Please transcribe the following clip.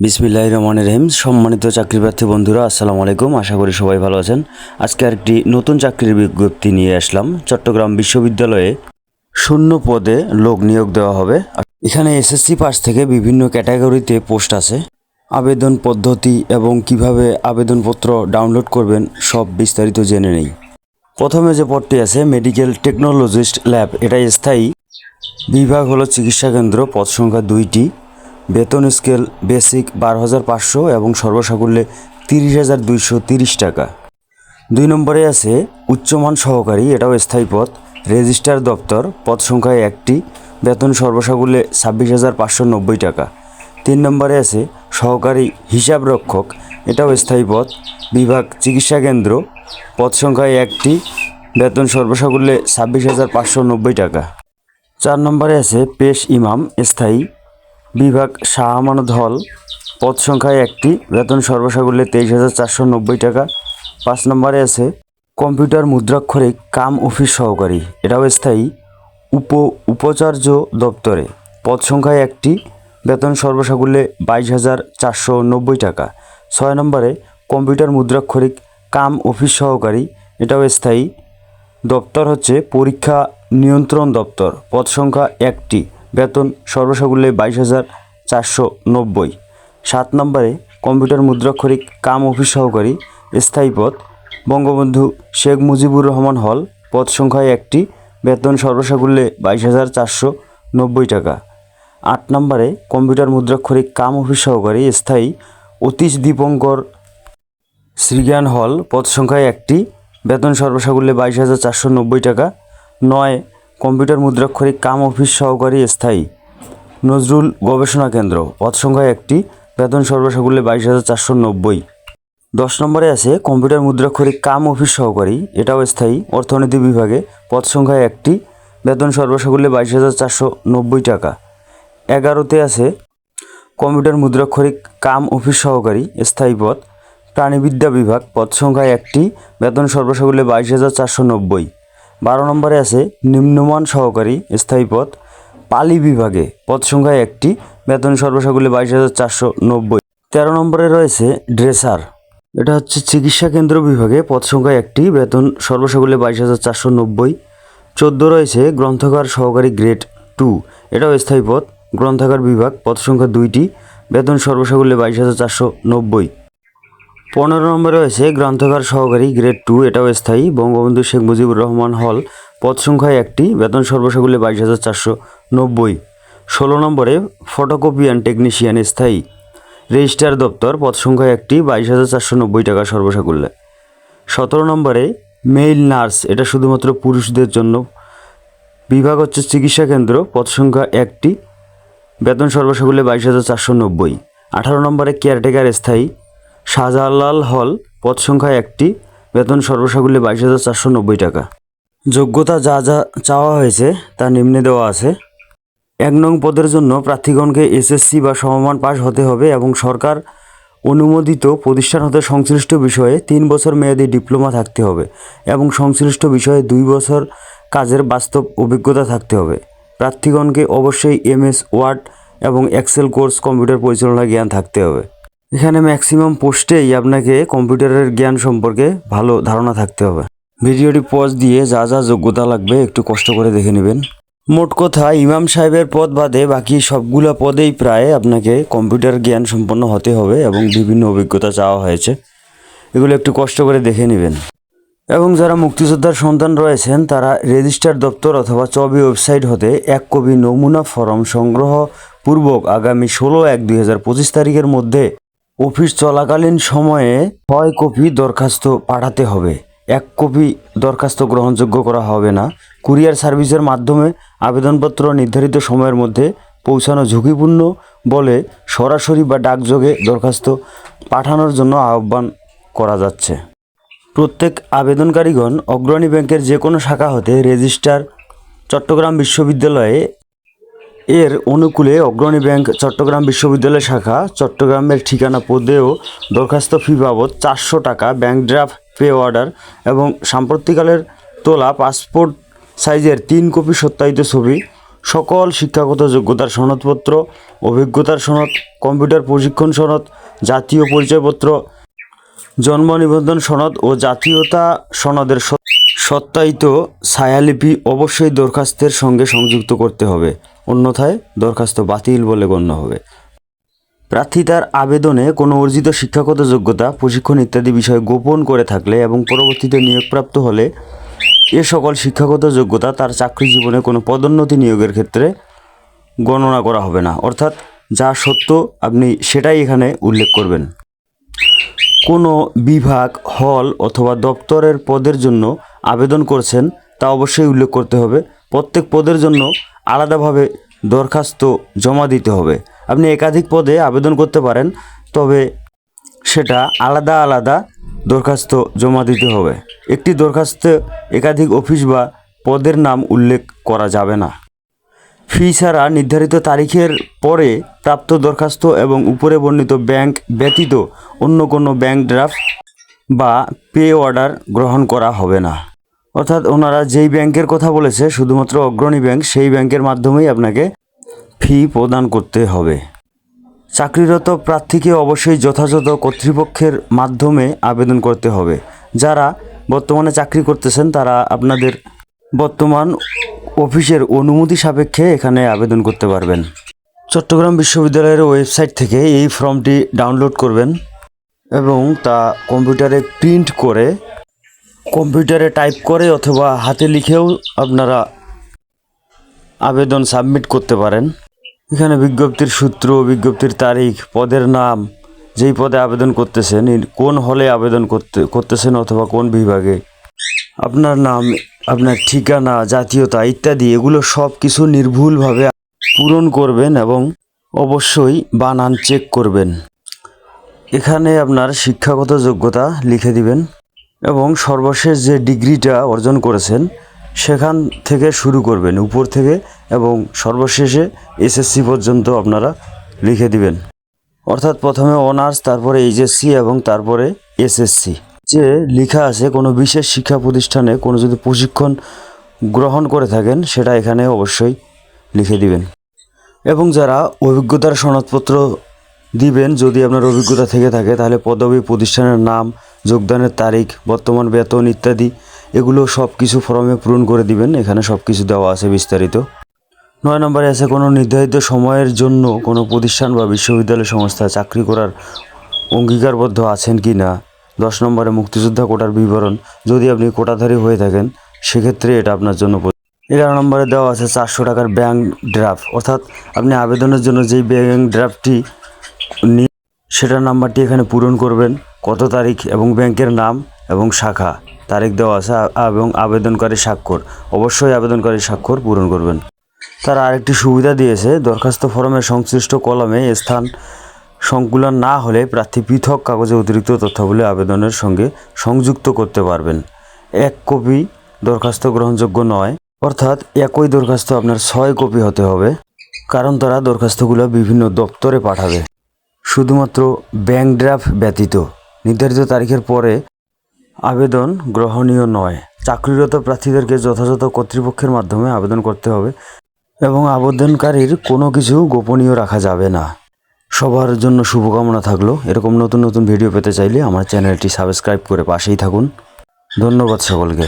বিসমিল্লাহ রহমান রহিম। সম্মানিত চাকরি প্রার্থী বন্ধুরা, আসসালামু আলাইকুম। আশা করি সবাই ভালো আছেন। আজকে আরেকটি নতুন চাকরির বিজ্ঞপ্তি নিয়ে আসলাম। চট্টগ্রাম বিশ্ববিদ্যালয়ে শূন্য পদে লোক নিয়োগ দেওয়া হবে। এখানে এসএসসি পাস থেকে বিভিন্ন ক্যাটাগরিতে পোস্ট আছে। আবেদন পদ্ধতি এবং কীভাবে আবেদনপত্র ডাউনলোড করবেন সব বিস্তারিত জেনে নেই। প্রথমে যে পদটি আছে মেডিকেল টেকনোলজিস্ট ল্যাব এটা স্থায়ী। বিভাগ হলো চিকিৎসা কেন্দ্র, পদ সংখ্যা দুইটি। বেতন স্কেল বেসিক বারো হাজার পাঁচশো এবং সর্বসাকুল্যে তিরিশ হাজার দুইশো তিরিশ টাকা। দুই নম্বরে আছে উচ্চমান সহকারী, এটাও স্থায়ী পদ, রেজিস্ট্রার দপ্তর, পদ সংখ্যায় একটি, বেতন সর্বসাকুল্যে ছাব্বিশ হাজার পাঁচশো নব্বই টাকা। তিন নম্বরে আছে সহকারী হিসাব রক্ষক, এটাও স্থায়ী পদ, বিভাগ চিকিৎসা কেন্দ্র, পদ সংখ্যায় একটি, বেতন সর্বসাকুল্যে ছাব্বিশ হাজার পাঁচশো নব্বই টাকা। চার নম্বরে আছে পেশ ইমাম, স্থায়ী বিভাগ শাহ আমানত হল পদ সংখ্যায় একটি। বেতন সর্বসাকুল্যে তেইশ হাজার চারশো নব্বই টাকা। পাঁচ নম্বরে আছে, কম্পিউটার মুদ্রাক্ষরিক কাম অফিস সহকারী। এটাও স্থায়ী। উপ, উপাচার্য দপ্তরে। পদ সংখ্যায় একটি। বেতন সর্বসাকুল্যে বাইশ হাজার চারশো নব্বই টাকা। ছয় নম্বরে, কম্পিউটার মুদ্রাক্ষরিক কাম অফিস সহকারী। এটাও স্থায়ী। দপ্তর হচ্ছে পরীক্ষা নিয়ন্ত্রণ দপ্তর। পদ সংখ্যা একটি। বেতন সর্বসাকুল্যে বাইশ হাজার চারশো নব্বই। সাত নম্বরে কম্পিউটার মুদ্রাক্ষরিক কাম অফিস সহকারী স্থায়ী পদ। বঙ্গবন্ধু শেখ মুজিবুর রহমান হল পদ সংখ্যায় একটি, বেতন সর্বসাকুল্যে বাইশ হাজার চারশো নব্বই টাকা। আট নম্বরে কম্পিউটার মুদ্রাক্ষরিক কাম অফিস সহকারী স্থায়ী অতীশ দীপঙ্কর শ্রীজ্ঞান হল পদ সংখ্যায় একটি, বেতন সর্বসাকুল্যে বাইশ হাজার চারশো নব্বই টাকা। নয় কম্পিউটার মুদ্রাক্ষরিক কাম অফিস সহকারী স্থায়ী। নজরুল গবেষণা কেন্দ্র পদ সংখ্যায় একটি, বেতন সর্বসাকুল্যে বাইশ হাজার চারশো নব্বই। দশ নম্বরে আছে, কম্পিউটার মুদ্রাক্ষরিক কাম অফিস সহকারী, এটাও স্থায়ী, অর্থনীতি বিভাগে পদ সংখ্যায় একটি, বেতন সর্বসাকুল্যে বাইশ হাজার চারশো নব্বই টাকা। এগারোতে আছে, কম্পিউটার মুদ্রাক্ষরিক কাম অফিস সহকারী, স্থায়ী পদ, প্রাণীবিদ্যা বিভাগ পদ সংখ্যায় একটি, বেতন সর্বসাকুল্যে বাইশ হাজার চারশো নব্বই। বারো নম্বরে আছে নিম্নমান সহকারী স্থায়ী পদ। পালি বিভাগে পদ সংখ্যায় একটি, বেতন সর্বসাকুল্যে বাইশ হাজার চারশো নব্বই। তেরো নম্বরে রয়েছে ড্রেসার। এটা হচ্ছে চিকিৎসা কেন্দ্র বিভাগে পদ সংখ্যায় একটি, বেতন সর্বসাকুল্যে বাইশ হাজার চারশো নব্বই। চোদ্দ রয়েছে গ্রন্থাগার সহকারী গ্রেড টু, এটাও স্থায়ী পদ। গ্রন্থাগার বিভাগ পদ সংখ্যা দুইটি, বেতন সর্বসাকুল্যে বাইশ হাজার চারশো নব্বই। পনেরো নম্বরে রয়েছে গ্রন্থাগার সহকারী গ্রেড টু, এটাও স্থায়ী। বঙ্গবন্ধু শেখ মুজিবুর রহমান হল, পদ সংখ্যায় একটি, বেতন সর্বসাকুল্যে বাইশ হাজার চারশো নব্বই। ষোলো নম্বরে ফটোকপিয়ান টেকনিশিয়ান স্থায়ী। রেজিস্ট্রার দপ্তর, পদ সংখ্যায় একটি, বাইশ হাজার চারশো নব্বই টাকা সর্বসাকুল্যে সতেরো নম্বরে মেইল নার্স, এটা শুধুমাত্র পুরুষদের জন্য। বিভাগ হচ্ছে চিকিৎসা কেন্দ্র, পদ সংখ্যা একটি, বেতন সর্বসাকুল্যে বাইশ হাজার চারশো নব্বই। আঠারো নম্বরে কেয়ারটেকার স্থায়ী। শাহজালাল হল পদ সংখ্যা একটি, বেতন সর্বসাকুল্যে বাইশ হাজার চারশো নব্বই টাকা। যোগ্যতা যা যা চাওয়া হয়েছে, তা নিম্নে দেওয়া আছে। এক নং পদের জন্য প্রার্থীগণকে এসএসসি বা সমমান পাশ হতে হবে এবং সরকার অনুমোদিত প্রতিষ্ঠান হতে সংশ্লিষ্ট বিষয়ে তিন বছর মেয়াদী ডিপ্লোমা থাকতে হবে এবং সংশ্লিষ্ট বিষয়ে দুই বছর কাজের বাস্তব অভিজ্ঞতা থাকতে হবে। প্রার্থীগণকে অবশ্যই এমএস, ওয়ার্ড এবং এক্সেল কোর্স কম্পিউটার পরিচালনা জ্ঞান থাকতে হবে। এখানে ম্যাক্সিমাম পোস্টেই আপনাকে কম্পিউটারের জ্ঞান সম্পর্কে ভালো ধারণা থাকতে হবে। ভিডিওটি পজ দিয়ে যা যা যোগ্যতা লাগবে একটু কষ্ট করে দেখে নেবেন। মোট কথা, ইমাম সাহেবের পদ বাদে বাকি সবগুলো পদেই প্রায় আপনাকে কম্পিউটার জ্ঞান সম্পন্ন হতে হবে এবং বিভিন্ন অভিজ্ঞতা চাওয়া হয়েছে। এগুলো একটু কষ্ট করে দেখে নেবেন। এবং যারা মুক্তিযোদ্ধার সন্তান রয়েছেন, তারা রেজিস্টার দপ্তর অথবা চবি ওয়েবসাইট হতে এক কপি নমুনা ফরম সংগ্রহ পূর্বক আগামী ষোলো এক দুই তারিখের মধ্যে অফিস চলাকালীন সময়ে ছয় কপি দরখাস্ত পাঠাতে হবে। এক কপি দরখাস্ত গ্রহণযোগ্য করা হবে না। কুরিয়ার সার্ভিসের মাধ্যমে আবেদনপত্র নির্ধারিত সময়ের মধ্যে পৌঁছানো ঝুঁকিপূর্ণ বলে সরাসরি বা ডাকযোগে দরখাস্ত পাঠানোর জন্য আহ্বান করা যাচ্ছে। প্রত্যেক আবেদনকারীগণ অগ্রণী ব্যাংকের যে কোনো শাখা হতে রেজিস্টার চট্টগ্রাম বিশ্ববিদ্যালয়ে এর অনুকূলে অগ্রণী ব্যাংক চট্টগ্রাম বিশ্ববিদ্যালয় শাখা চট্টগ্রামের ঠিকানা পদেও দরখাস্ত ফি বাবদ চারশো টাকা ব্যাংক ড্রাফট, পে অর্ডার এবং সাম্প্রতিকালের তোলা পাসপোর্ট সাইজের তিন কপি সত্যায়িত ছবি, সকল শিক্ষাগত যোগ্যতার সনদপত্র, অভিজ্ঞতার সনদ, কম্পিউটার প্রশিক্ষণ সনদ, জাতীয় পরিচয়পত্র, জন্ম নিবন্ধন সনদ ও জাতীয়তা সনদের সত্যায়িত ছায়ালিপি অবশ্যই দরখাস্তের সঙ্গে সংযুক্ত করতে হবে। অন্যথায় দরখাস্ত বাতিল বলে গণ্য হবে। প্রার্থী তার আবেদনে কোনো অর্জিত শিক্ষাগত যোগ্যতা, প্রশিক্ষণ ইত্যাদি বিষয় গোপন করে থাকলে এবং পরবর্তীতে নিয়োগপ্রাপ্ত হলে এ সকল শিক্ষাগত যোগ্যতা তার চাকরি জীবনে কোনো পদোন্নতি নিয়োগের ক্ষেত্রে গণনা করা হবে না। অর্থাৎ যা সত্য, আপনি সেটাই এখানে উল্লেখ করবেন। কোনো বিভাগ, হল অথবা দপ্তরের পদের জন্য আবেদন করছেন তা অবশ্যই উল্লেখ করতে হবে। প্রত্যেক পদের জন্য আলাদাভাবে দরখাস্ত জমা দিতে হবে। আপনি একাধিক পদে আবেদন করতে পারেন, তবে সেটা আলাদা আলাদা দরখাস্ত জমা দিতে হবে। একটি দরখাস্তে একাধিক অফিস বা পদের নাম উল্লেখ করা যাবে না। ফি ছাড়া নির্ধারিত তারিখের পরে প্রাপ্ত দরখাস্ত এবং উপরে বর্ণিত ব্যাংক ব্যতীত অন্য কোনো ব্যাংক ড্রাফট বা পে অর্ডার গ্রহণ করা হবে না। অর্থাৎ ওনারা যেই ব্যাংকের কথা বলেছে, শুধুমাত্র অগ্রণী ব্যাংক, সেই ব্যাংকের মাধ্যমেই আপনাকে ফি প্রদান করতে হবে। চাকরিরত প্রার্থীকে অবশ্যই যথাযথ কর্তৃপক্ষের মাধ্যমে আবেদন করতে হবে। যারা বর্তমানে চাকরি করতেছেন, তারা আপনাদের বর্তমান অফিসের অনুমতি সাপেক্ষে এখানে আবেদন করতে পারবেন। চট্টগ্রাম বিশ্ববিদ্যালয়ের ওয়েবসাইট থেকে এই ফর্মটি ডাউনলোড করবেন এবং তা কম্পিউটারে প্রিন্ট করে কম্পিউটারে টাইপ করে অথবা হাতে লিখেও আপনারা আবেদন সাবমিট করতে পারেন। এখানে বিজ্ঞপ্তির সূত্র, বিজ্ঞপ্তির তারিখ, পদের নাম, যেই পদে আবেদন করতেছেন কোন হলে আবেদন করতে, করতেছেন অথবা কোন বিভাগে, আপনার নাম, আপনার ঠিকানা, জাতীয়তা ইত্যাদি, এগুলো সব কিছু নির্ভুলভাবে পূরণ করবেন এবং অবশ্যই বানান চেক করবেন। এখানে আপনার শিক্ষাগত যোগ্যতা লিখে দিবেন। এবং সর্বশেষ যে ডিগ্রিটা অর্জন করেছেন, সেখান থেকে শুরু করবেন, উপর থেকে, এবং সর্বশেষে এসএসসি পর্যন্ত আপনারা লিখে দিবেন। অর্থাৎ প্রথমে অনার্স, তারপরে এইচএসসি এবং তারপরে এসএসসি যে লেখা আছে, কোনো বিশেষ শিক্ষা প্রতিষ্ঠানে কোনো যদি প্রশিক্ষণ গ্রহণ করে থাকেন, সেটা এখানে অবশ্যই লিখে দিবেন। এবং যারা অভিজ্ঞতার সনদপত্র দিবেন যদি আপনার অভিজ্ঞতা থেকে থাকে, তাহলে পদবী প্রতিষ্ঠানের নাম, যোগদানের তারিখ, বর্তমান বেতন ইত্যাদি, এগুলো সব কিছু ফর্মে পূরণ করে দিবেন। এখানে সব কিছু দেওয়া আছে বিস্তারিত। নয় নম্বরে আছে, কোনো নির্ধারিত সময়ের জন্য কোনো প্রতিষ্ঠান বা বিশ্ববিদ্যালয় সংস্থা চাকরি করার অঙ্গীকারবদ্ধ আছেন কি না? দশ নম্বরে, মুক্তিযোদ্ধা কোটার বিবরণ। যদি আপনি কোটাধারী হয়ে থাকেন, সেক্ষেত্রে এটা আপনার জন্য এগারো নম্বরে দেওয়া আছে, চারশো টাকার ব্যাংক ড্রাফট অর্থাৎ আপনি আবেদনের জন্য যেই ব্যাংক ড্রাফটটি সেটার নাম্বারটি এখানে পূরণ করবেন। কত তারিখ এবং ব্যাংকের নাম এবং শাখা। তারিখ দেওয়া আছে এবং আবেদনকারী স্বাক্ষর। অবশ্যই আবেদনকারী স্বাক্ষর পূরণ করবেন। তারা আরেকটি সুবিধা দিয়েছে, দরখাস্ত ফরমের সংশ্লিষ্ট কলমে স্থান সংকুলন না হলে প্রার্থী পৃথক কাগজে অতিরিক্ত তথ্যাবলী আবেদনের সঙ্গে সংযুক্ত করতে পারবেন। এক কপি দরখাস্ত গ্রহণযোগ্য নয়, অর্থাৎ একই দরখাস্ত আপনার ছয় কপি হতে হবে, কারণ তারা দরখাস্তগুলো বিভিন্ন দপ্তরে পাঠাবে। শুধুমাত্র ব্যাংক ড্রাফট ব্যতীত। নির্ধারিত তারিখের পরে আবেদন গ্রহণীয় নয়। চাকরিরত প্রার্থীদেরকে যথাযথ কর্তৃপক্ষের মাধ্যমে আবেদন করতে হবে এবং আবেদনকারীর কোনো কিছু গোপনীয় রাখা যাবে না। সবার জন্য শুভকামনা থাকল। এরকম নতুন নতুন ভিডিও পেতে চাইলে আমার চ্যানেলটি সাবস্ক্রাইব করে পাশেই থাকুন। ধন্যবাদ সকলকে।